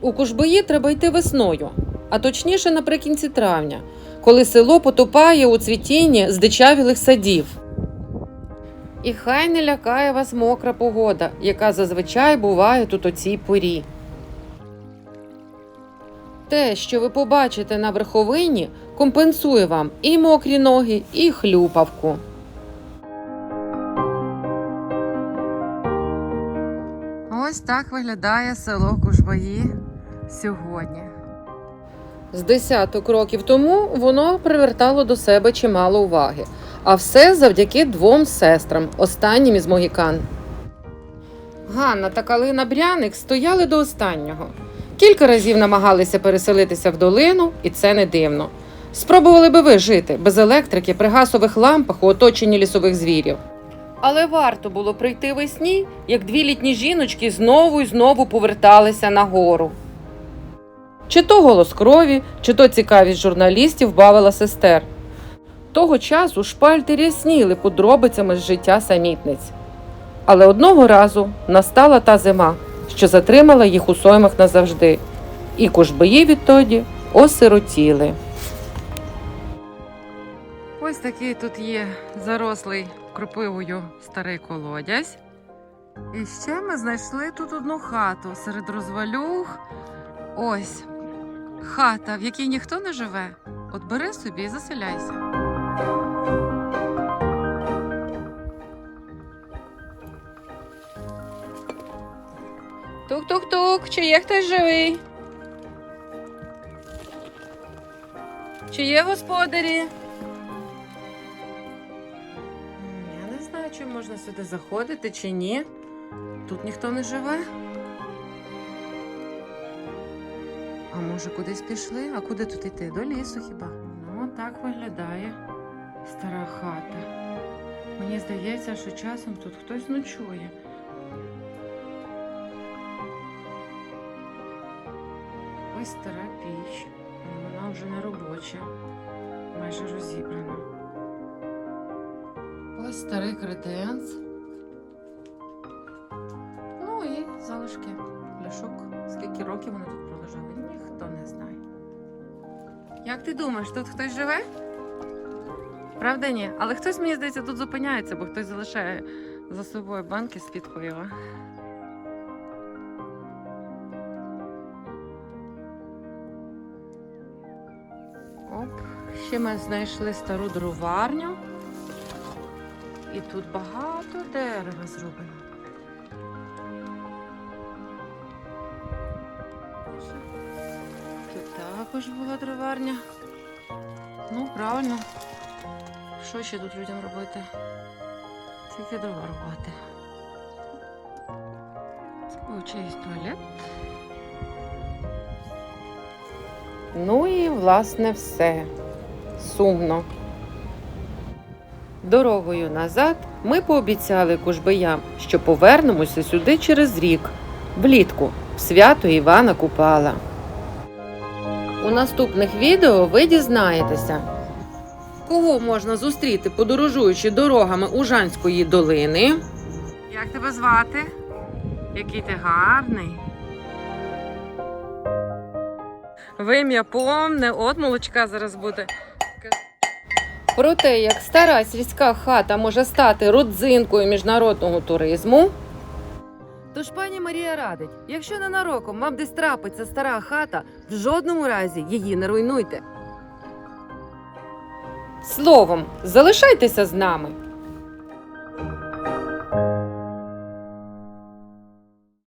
У Кужбої треба йти весною, а точніше наприкінці травня, коли село потопає у цвітінні здичавілих садів. І хай не лякає вас мокра погода, яка зазвичай буває тут о цій порі. Те, що ви побачите на верховині, компенсує вам і мокрі ноги, і хлюпавку. Ось так виглядає село Кужбаї сьогодні. З десяток років тому воно привертало до себе чимало уваги, а все завдяки двом сестрам, останнім із могікан. Ганна та Калина Бряник стояли до останнього. Кілька разів намагалися переселитися в долину, і це не дивно. Спробували би ви жити без електрики при гасових лампах у оточенні лісових звірів. Але варто було прийти весні, як дві літні жіночки знову і знову поверталися на гору. Чи то голос крові, чи то цікавість журналістів бавила сестер. Того часу шпальти рясніли подробицями з життя самітниць. Але одного разу настала та зима, що затримала їх у соймах назавжди, і кожбої відтоді осиротіли. Ось такий тут є зарослий кропивою старий колодязь. І ще ми знайшли тут одну хату серед розвалюх. Ось хата, в якій ніхто не живе. От бери собі і заселяйся. Тук-тук-тук, чи є хтось живий? Чи є господарі? Я не знаю, чи можна сюди заходити, чи ні. Тут ніхто не живе. А може кудись пішли? А куди тут йти? До лісу хіба? Ну, так виглядає стара хата. Мені здається, що часом тут хтось ночує. Ось стара піч. Вона вже не робоча, майже розібрана. Ось старий кретенц. Ну і залишки пляшок. Скільки років вони тут пролежали, ніхто не знає. Як ти думаєш, тут хтось живе? Правда, ні. Але хтось, мені здається, тут зупиняється, бо хтось залишає за собою банки з-під пива. Оп, ще ми знайшли стару дроварню. І тут багато дерева зроблено. Також була дроварня. Ну, правильно. Що ще тут людям робити? Тільки дрова рубати. Чийсь туалет. Ну і власне все. Сумно. Дорогою назад ми пообіцяли кужбиям, що повернемося сюди через рік, влітку, в свято Івана Купала. У наступних відео ви дізнаєтеся, кого можна зустріти, подорожуючи дорогами Ужанської долини. Як тебе звати? Який ти гарний. Вим'я помне, от молочка зараз буде. Про те, як стара сільська хата може стати родзинкою міжнародного туризму. Тож пані Марія радить, якщо ненароком вам десь трапиться стара хата, в жодному разі її не руйнуйте. Словом, залишайтеся з нами.